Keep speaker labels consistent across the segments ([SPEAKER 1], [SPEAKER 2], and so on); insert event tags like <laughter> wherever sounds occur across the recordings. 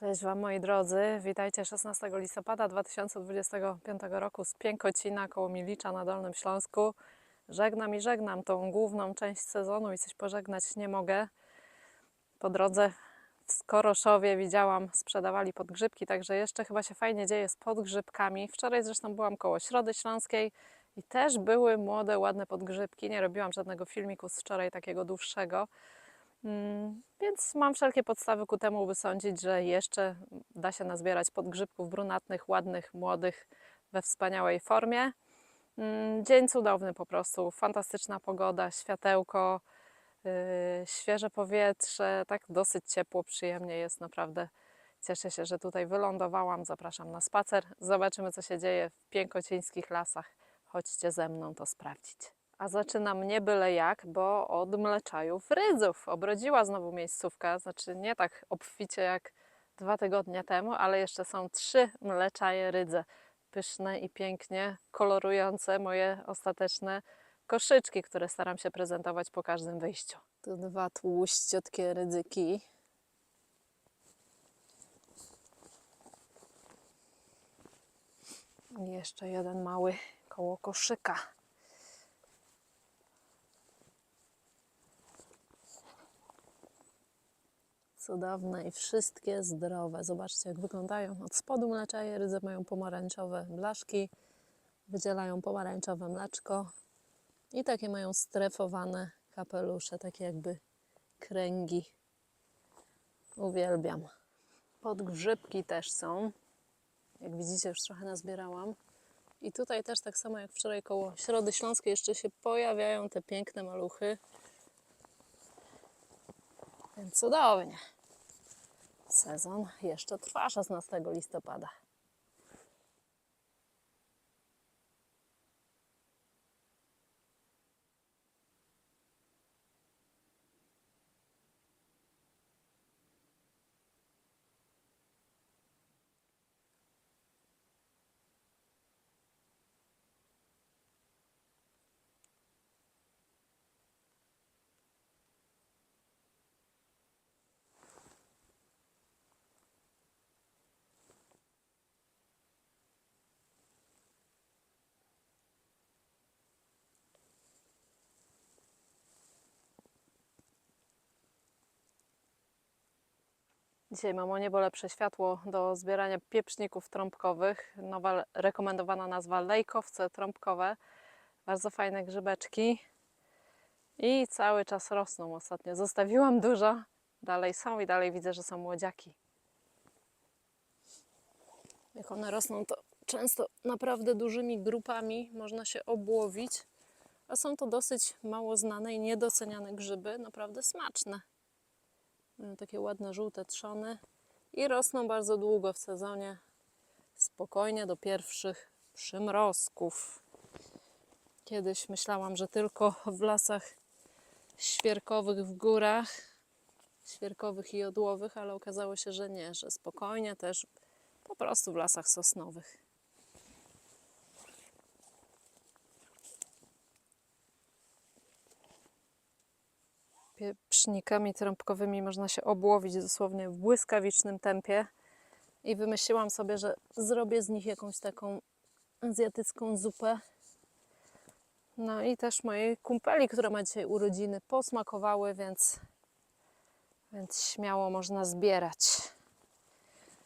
[SPEAKER 1] Cześć Wam moi drodzy, witajcie 16 listopada 2025 roku z Piękocina koło Milicza na Dolnym Śląsku. Żegnam i żegnam tą główną część sezonu i coś pożegnać nie mogę. Po drodze w Skoroszowie widziałam, sprzedawali podgrzybki, także jeszcze chyba się fajnie dzieje z podgrzybkami. Wczoraj zresztą byłam koło Środy Śląskiej i też były młode, ładne podgrzybki. Nie robiłam żadnego filmiku z wczoraj takiego dłuższego. Mm, Więc mam wszelkie podstawy ku temu, by sądzić, że jeszcze da się nazbierać podgrzybków brunatnych, ładnych, młodych, we wspaniałej formie. Mm, Dzień cudowny po prostu, fantastyczna pogoda, światełko, yy, świeże powietrze, tak dosyć ciepło, przyjemnie jest naprawdę. Cieszę się, że tutaj wylądowałam, zapraszam na spacer. Zobaczymy, co się dzieje w piękocińskich lasach. Chodźcie ze mną to sprawdzić. A zaczynam nie byle jak, bo od mleczajów rydzów. Obrodziła znowu miejscówka, znaczy nie tak obficie jak dwa tygodnie temu, ale jeszcze są trzy mleczaje rydze. Pyszne i pięknie kolorujące moje ostateczne koszyczki, które staram się prezentować po każdym wyjściu. Tu dwa tłuściutkie rydzyki. I jeszcze jeden mały koło koszyka. Cudowne i wszystkie zdrowe. Zobaczcie, jak wyglądają. Od spodu mleczaje rydze mają pomarańczowe blaszki, wydzielają pomarańczowe mleczko i takie mają strefowane kapelusze, takie jakby kręgi. Uwielbiam. Podgrzybki też są. Jak widzicie, już trochę nazbierałam. I tutaj też tak samo jak wczoraj koło Środy Śląskiej jeszcze się pojawiają te piękne maluchy. Więc cudownie. Sezon jeszcze trwa 16 listopada. Dzisiaj mam o niebo lepsze światło do zbierania pieprzników trąbkowych. Nowa rekomendowana nazwa lejkowce trąbkowe. Bardzo fajne grzybeczki. I cały czas rosną ostatnio. Zostawiłam dużo. Dalej są i dalej widzę, że są młodziaki. Jak one rosną, to często naprawdę dużymi grupami można się obłowić. A są to dosyć mało znane i niedoceniane grzyby. Naprawdę smaczne. Mają takie ładne żółte trzony i rosną bardzo długo w sezonie. Spokojnie do pierwszych przymrozków. Kiedyś myślałam, że tylko w lasach świerkowych w górach, świerkowych i jodłowych, ale okazało się, że nie, że spokojnie też po prostu w lasach sosnowych. Pieprznikami trąbkowymi można się obłowić dosłownie w błyskawicznym tempie. I wymyśliłam sobie, że zrobię z nich jakąś taką azjatycką zupę. No i też mojej kumpeli, która ma dzisiaj urodziny, posmakowały, więc, więc śmiało można zbierać.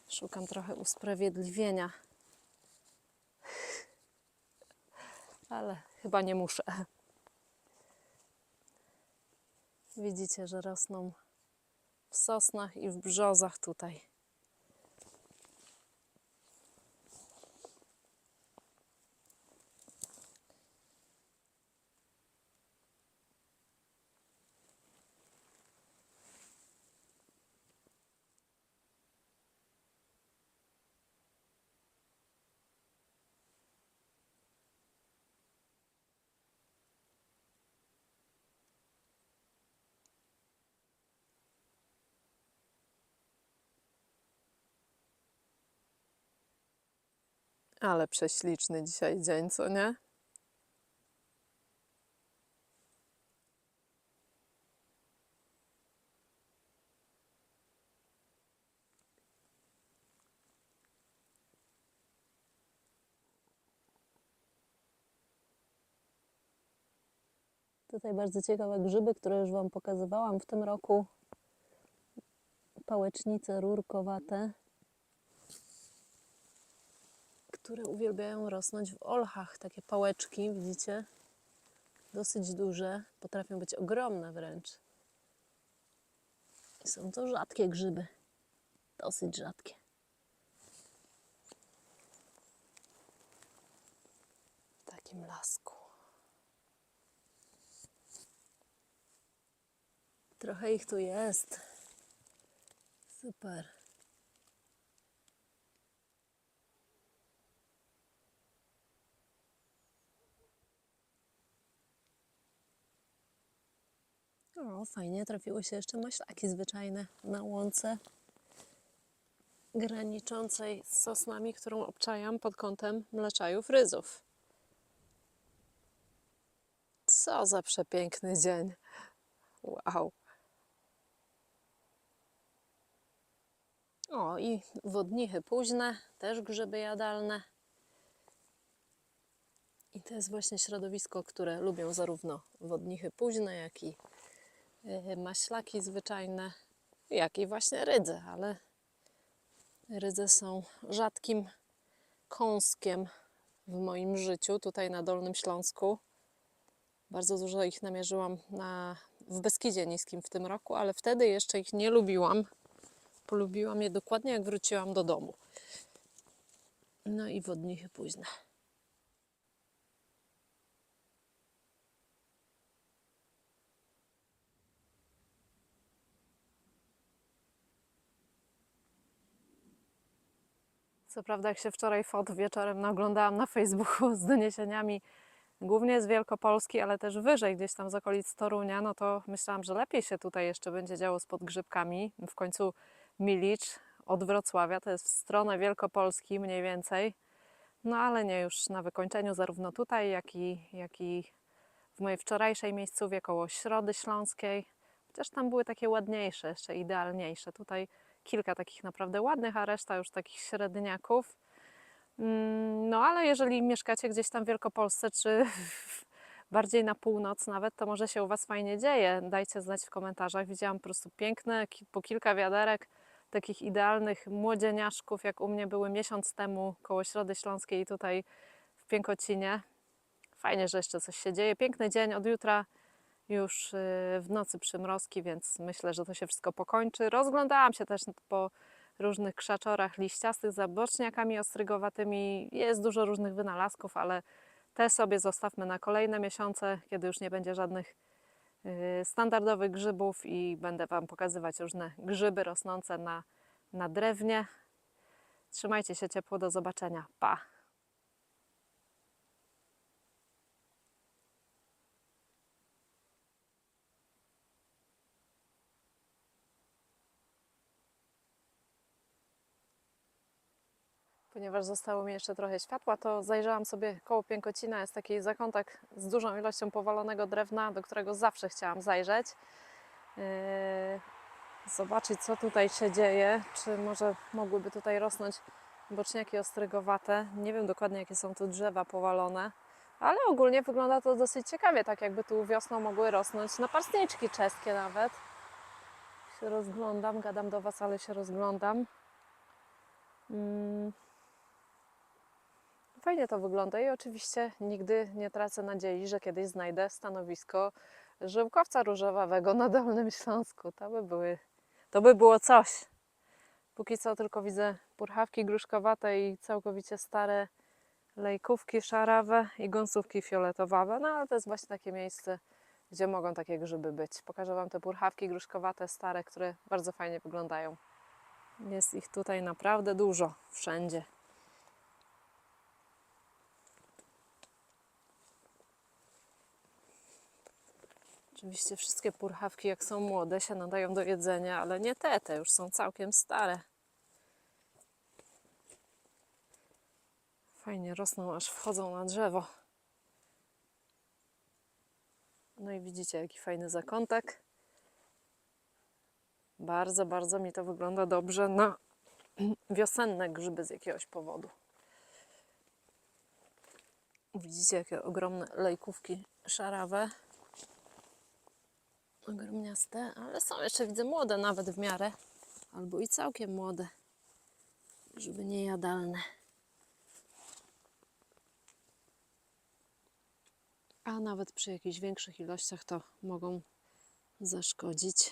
[SPEAKER 1] Szukam trochę usprawiedliwienia. <laughs> Ale chyba nie muszę. Widzicie, że rosną w sosnach i w brzozach tutaj. Ale prześliczny dzisiaj dzień, co nie? Tutaj bardzo ciekawe grzyby, które już Wam pokazywałam w tym roku. Pałecznice rurkowate które uwielbiają rosnąć w olchach. Takie pałeczki, widzicie? Dosyć duże, potrafią być ogromne wręcz. I są to rzadkie grzyby. Dosyć rzadkie. W takim lasku. Trochę ich tu jest. Super. O, fajnie, trafiły się jeszcze maślaki zwyczajne na łące graniczącej z sosnami, którą obczajam pod kątem mleczajów ryzów. Co za przepiękny dzień. Wow. O, i wodnichy późne, też grzyby jadalne. I to jest właśnie środowisko, które lubią zarówno wodnichy późne, jak i maślaki zwyczajne, jak i właśnie rydze, ale rydze są rzadkim kąskiem w moim życiu tutaj na Dolnym Śląsku. Bardzo dużo ich namierzyłam na, w Beskidzie Niskim w tym roku, ale wtedy jeszcze ich nie lubiłam. Polubiłam je dokładnie jak wróciłam do domu. No i wodnichy późne. Co prawda, jak się wczoraj fot wieczorem naglądałam na Facebooku z doniesieniami, głównie z Wielkopolski, ale też wyżej, gdzieś tam z okolic Torunia, no to myślałam, że lepiej się tutaj jeszcze będzie działo z podgrzybkami. W końcu Milicz od Wrocławia to jest w stronę Wielkopolski mniej więcej. No ale nie, już na wykończeniu zarówno tutaj, jak i, jak i w mojej wczorajszej miejscowie koło Środy Śląskiej. Chociaż tam były takie ładniejsze, jeszcze idealniejsze. Tutaj kilka takich naprawdę ładnych, a reszta już takich średniaków. Mm, No ale jeżeli mieszkacie gdzieś tam w Wielkopolsce, czy bardziej na północ nawet, to może się u Was fajnie dzieje. Dajcie znać w komentarzach. Widziałam po prostu piękne, po kilka wiaderek takich idealnych młodzieniaszków, jak u mnie były miesiąc temu koło Środy Śląskiej i tutaj w Piękocinie. Fajnie, że jeszcze coś się dzieje. Piękny dzień od jutra już y, w nocy przymrozki, więc myślę, że to się wszystko pokończy. Rozglądałam się też po różnych krzaczorach liściastych za boczniakami ostrygowatymi. Jest dużo różnych wynalazków, ale te sobie zostawmy na kolejne miesiące, kiedy już nie będzie żadnych y, standardowych grzybów i będę Wam pokazywać różne grzyby rosnące na, na drewnie. Trzymajcie się ciepło, do zobaczenia. Pa! Ponieważ zostało mi jeszcze trochę światła, to zajrzałam sobie koło Piękocina. Jest taki zakątek z dużą ilością powalonego drewna, do którego zawsze chciałam zajrzeć. Yy, Zobaczyć, co tutaj się dzieje. Czy może mogłyby tutaj rosnąć boczniaki ostrygowate. Nie wiem dokładnie, jakie są tu drzewa powalone, ale ogólnie wygląda to dosyć ciekawie, tak jakby tu wiosną mogły rosnąć napastniczki czeskie nawet. Się rozglądam, gadam do Was, ale się rozglądam. Mm. Fajnie to wygląda i oczywiście nigdy nie tracę nadziei, że kiedyś znajdę stanowisko żyłkowca różowawego na Dolnym Śląsku. To by, były, to by było coś. Póki co tylko widzę purchawki gruszkowate i całkowicie stare lejkówki szarawe i gąsówki fioletowawe. No ale to jest właśnie takie miejsce, gdzie mogą takie grzyby być. Pokażę Wam te purchawki gruszkowate stare, które bardzo fajnie wyglądają. Jest ich tutaj naprawdę dużo, wszędzie. Oczywiście wszystkie purchawki, jak są młode, się nadają do jedzenia, ale nie te, te już są całkiem stare. Fajnie rosną, aż wchodzą na drzewo. No i widzicie, jaki fajny zakątek. Bardzo, bardzo mi to wygląda dobrze na <clears throat> wiosenne grzyby z jakiegoś powodu. Widzicie, jakie ogromne lejkówki szarawe. Ogromniaste, ale są jeszcze widzę młode nawet w miarę, albo i całkiem młode, żeby nie jadalne. A nawet przy jakichś większych ilościach to mogą zaszkodzić.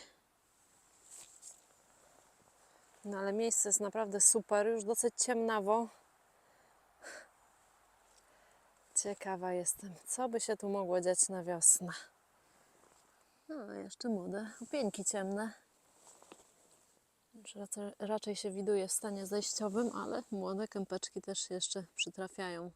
[SPEAKER 1] No ale miejsce jest naprawdę super, już dosyć ciemnawo. Ciekawa jestem, co by się tu mogło dziać na wiosnę. No, jeszcze młode, opieńki ciemne. Już raczej, raczej się widuje w stanie zejściowym, ale młode kępeczki też jeszcze przytrafiają.